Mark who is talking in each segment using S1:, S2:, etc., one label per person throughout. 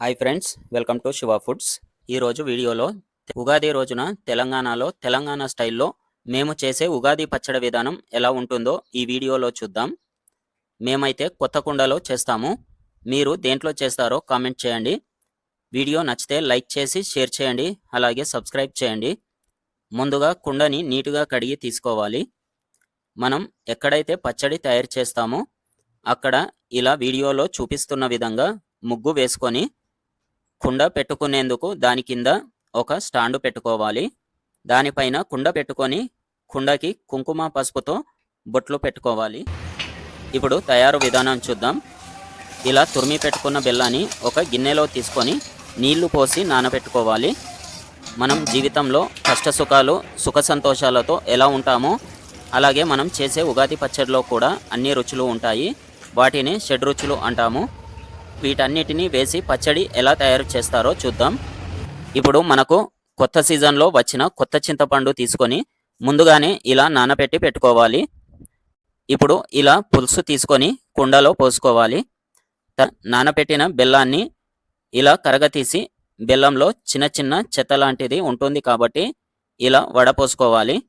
S1: Hi friends welcome to Shiva foods ఈరోజు వీడియోలో ఉగాది రోజున తెలంగాణలో తెలంగాణ స్టైల్లో మేము చేసే ఉగాది పచ్చడి విధానం ఎలా ఉంటుందో ఈ వీడియోలో చూద్దాం. మేమైతే కొత్త కుండలో చేస్తాము. మీరు దేంట్లో చేస్తారో కామెంట్ చేయండి. వీడియో నచ్చితే లైక్ చేసి షేర్ చేయండి అలాగే సబ్స్క్రైబ్ చేయండి. ముందుగా కుండని నీటుగా కడిగి తీసుకోవాలి. మనం ఎక్కడైతే పచ్చడి తయారు చేస్తామో అక్కడ ఇలా వీడియోలో చూపిస్తున్న విధంగా ముగ్గు వేసుకొని కుండ పెట్టుకునేందుకు దాని కింద ఒక స్టాండు పెట్టుకోవాలి. దానిపైన కుండ పెట్టుకొని కుండకి కుంకుమ పసుపుతో బొట్లు పెట్టుకోవాలి. ఇప్పుడు తయారు విధానం చూద్దాం. ఇలా తురిమి పెట్టుకున్న బెల్లాన్ని ఒక గిన్నెలో తీసుకొని నీళ్ళు పోసి నానబెట్టుకోవాలి. మనం జీవితంలో కష్ట సుఖాలు సుఖ సంతోషాలతో ఎలా ఉంటామో అలాగే మనం చేసే ఉగాది పచ్చడిలో కూడా అన్ని రుచులు ఉంటాయి. వాటిని షడ్రుచులు అంటాము. వీటన్నిటిని వేసి పచ్చడి ఎలా తయారు చేస్తారో చూద్దాం. ఇప్పుడు మనకు కొత్త సీజన్లో వచ్చిన కొత్త చింతపండు తీసుకొని ముందుగానే ఇలా నానబెట్టి పెట్టుకోవాలి. ఇప్పుడు ఇలా పులుసు తీసుకొని కుండలో పోసుకోవాలి. త- నానబెట్టిన బెల్లాన్ని ఇలా కరగతీసి బెల్లంలో చిన్న చిన్న చెత్త లాంటిది ఉంటుంది కాబట్టి ఇలా వడపోసుకోవాలి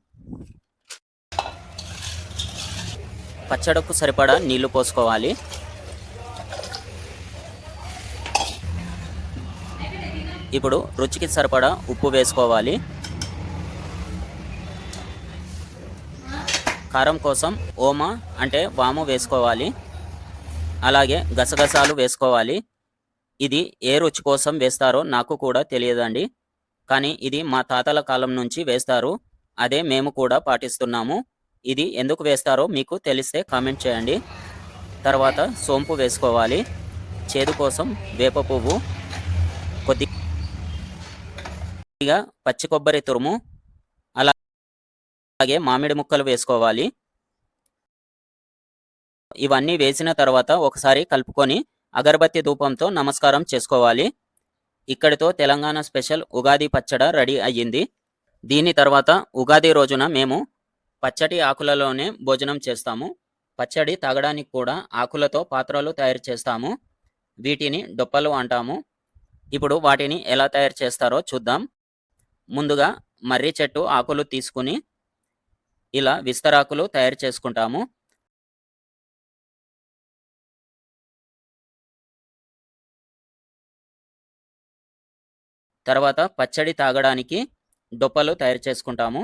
S1: పచ్చడకు సరిపడా నీళ్ళు పోసుకోవాలి. ఇప్పుడు రుచికి సరిపడా ఉప్పు వేసుకోవాలి. కారం కోసం ఓమ అంటే వాము వేసుకోవాలి. అలాగే గసగసాలు వేసుకోవాలి. ఇది ఏ రుచి కోసం వేస్తారో నాకు కూడా తెలియదండి. కానీ ఇది మా తాతల కాలం నుంచి వేస్తారు. అదే మేము కూడా పాటిస్తున్నాము. ఇది ఎందుకు వేస్తారో మీకు తెలిస్తే కామెంట్ చేయండి. తర్వాత సోంపు వేసుకోవాలి. చేదు కోసం వేప పువ్వు కొద్ది కొద్దిగా పచ్చి కొబ్బరి తురుము అలా- అలాగే మామిడి ముక్కలు వేసుకోవాలి. ఇవన్నీ వేసిన తర్వాత ఒకసారి కలుపుకొని అగరబత్తి ధూపంతో నమస్కారం చేసుకోవాలి. ఇక్కడితో తెలంగాణ స్పెషల్ ఉగాది పచ్చడ రెడీ అయ్యింది. దీని తర్వాత ఉగాది రోజున మేము పచ్చడి ఆకులలోనే భోజనం చేస్తాము. పచ్చడి తాగడానికి కూడా ఆకులతో పాత్రలు తయారు చేస్తాము. వీటిని డొప్పలు అంటాము. ఇప్పుడు వాటిని ఎలా తయారు చేస్తారో చూద్దాం. ముందుగా మర్రి చెట్టు ఆకులు తీసుకుని ఇలా విస్తరాకులు తయారు చేసుకుంటాము. తర్వాత పచ్చడి తాగడానికి డొప్పలు తయారు చేసుకుంటాము.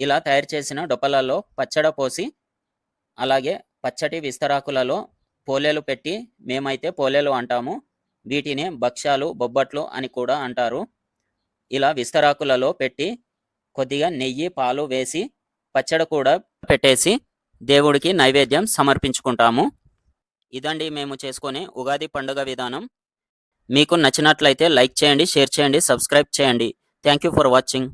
S1: ఇలా తయారు చేసిన డొప్పలలో పచ్చడ పోసి అలాగే పచ్చటి విస్తరాకులలో పోలేలు పెట్టి మేమైతే పోలేలు అంటాము. వీటిని భక్ష్యాలు బొబ్బట్లు అని కూడా అంటారు. ఇలా విస్తరాకులలో పెట్టి కొద్దిగా నెయ్యి పాలు వేసి పచ్చడి కూడా పెట్టేసి దేవుడికి నైవేద్యం సమర్పించుకుంటాము. ఇదండి మేము చేసుకునే ఉగాది పండుగ విధానం. మీకు నచ్చినట్లయితే లైక్ చేయండి షేర్ చేయండి సబ్స్క్రైబ్ చేయండి. Thank you for watching.